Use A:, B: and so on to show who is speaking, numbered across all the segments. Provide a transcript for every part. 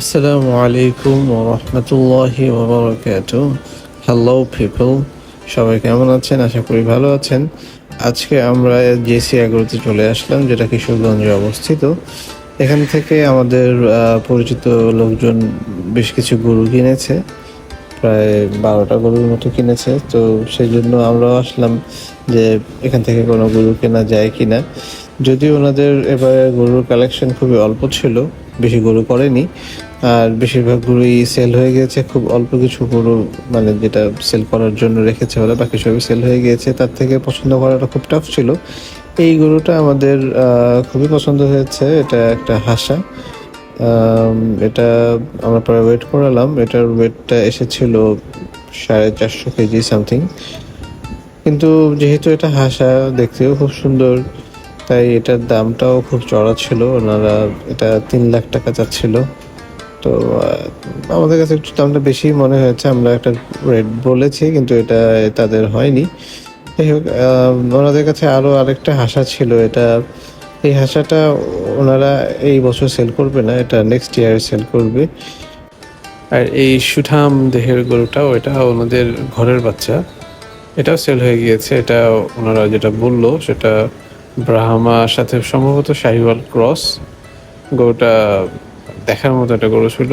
A: আসসালামু আলাইকুম ওরহমতুল্লাহি ওবরাকাত হ্যালো পিপল সবাই কেমন আছেন? আশা করি ভালো আছেন। আজকে আমরা জেসি এগারোতে চলে আসলাম, যেটা কিশোরগঞ্জে অবস্থিত। এখান থেকে আমাদের পরিচিত লোকজন বেশ কিছু গরু কিনেছে। প্রায় বারোটা গরুর মতো কিনেছে। তো সেই জন্য আমরাও আসলাম যে এখান থেকে কোনো গরু কেনা যায় কিনা। যদিও ওনাদের এবারে গরুর কালেকশন খুবই অল্প ছিল, বেশি গরু করেনি। আর বেশিরভাগ গরুই সেল হয়ে গিয়েছে খুব অল্প কিছু গরু মানে যেটা সেল করার জন্য রেখেছে ওরা, বাকি সবই সেল হয়ে গিয়েছে তার থেকে পছন্দ করাটা খুব টাফ ছিল। এই গরুটা আমাদের খুবই পছন্দ হয়েছে। এটা একটা হাসা। এটা আমরা পরে ওয়েট করালাম। এটার ওয়েটটা এসেছিল সাড়ে চারশো কেজি সামথিং কিন্তু যেহেতু এটা হাসা, দেখতেও খুব সুন্দর। তাই এটার দামটাও খুব চড়া ছিল। ওনারা এটা তিন লাখ টাকা চাচ্ছিল। তো আমাদের কাছে একটু দামটা বেশি মনে হয়েছে, আমরা একটা রেট বলেছি, কিন্তু এটা তাদের হয়নি। যাই হোক ওনাদের কাছে আরও আরেকটা হাসা ছিল, এটা এই হাসাটা ওনারা এই বছর সেল করবে না, এটা নেক্সট ইয়ার সেল করবে।
B: আর এই সুঠাম দেহের গরুটাও, এটা ওনাদের ঘরের বাচ্চা, এটাও সেল হয়ে গিয়েছে, এটা ওনারা যেটা বলল, সেটা ব্রাহ্মার সাথে সম্ভবত শাহিওয়াল ক্রস, গরুটা দেখার মতো একটা গরু ছিল।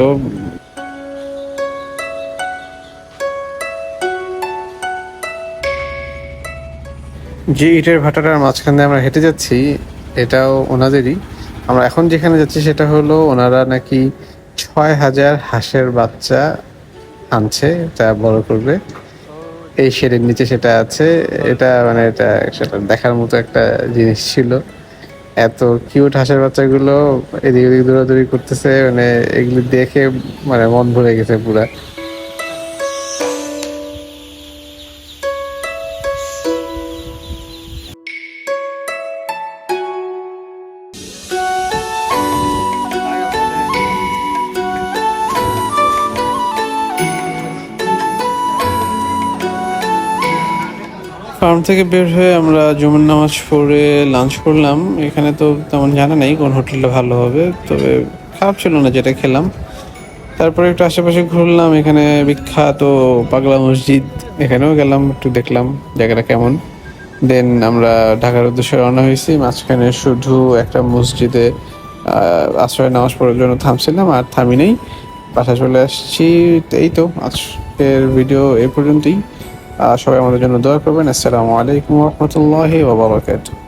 B: যে ইটের ভাটাটার মাঝখান দিয়ে আমরা হেঁটে যাচ্ছি, এটাও ওনাদেরই। আমরা এখন যেখানে যাচ্ছি সেটা হলো ওনারা নাকি ছয় হাজার হাঁসের বাচ্চা আনছে তা বড় করবে। এই শেডের নিচে সেটা আছে, এটা মানে এটা সেটা দেখার মতো একটা জিনিস ছিল। এত কিউট হাঁসের বাচ্চাগুলো এদিক ওদিক দৌড়াদৌড়ি করতেছে মানে এগুলি দেখে মানে মন ভরে গেছে পুরা। ফার্ম থেকে বের হয়ে আমরা জুমের নামাজ পড়ে লাঞ্চ করলাম। এখানে তো তেমন জানা নেই কোন হোটেলটা ভালো হবে, তবে খারাপ ছিল না যেটা খেলাম। তারপরে একটু আশেপাশে ঘুরলাম, এখানে বিখ্যাত পাগলা মসজিদ, এখানেও গেলাম, একটু দেখলাম জায়গাটা কেমন। দেন আমরা ঢাকার উদ্দেশ্যে রওনা হয়েছি, মাঝখানে শুধু একটা মসজিদে আশ্রয় নামাজ পড়ার জন্য থামছিলাম, আর থামি নেই বাসায় চলে আসছি, এই তো, আজকের ভিডিও এই পর্যন্তই। সবাই আমাদের জন্য দোয়া করবেন। আসসালামু আলাইকুম রহমতুল্লাহি ওবরাকাতুহ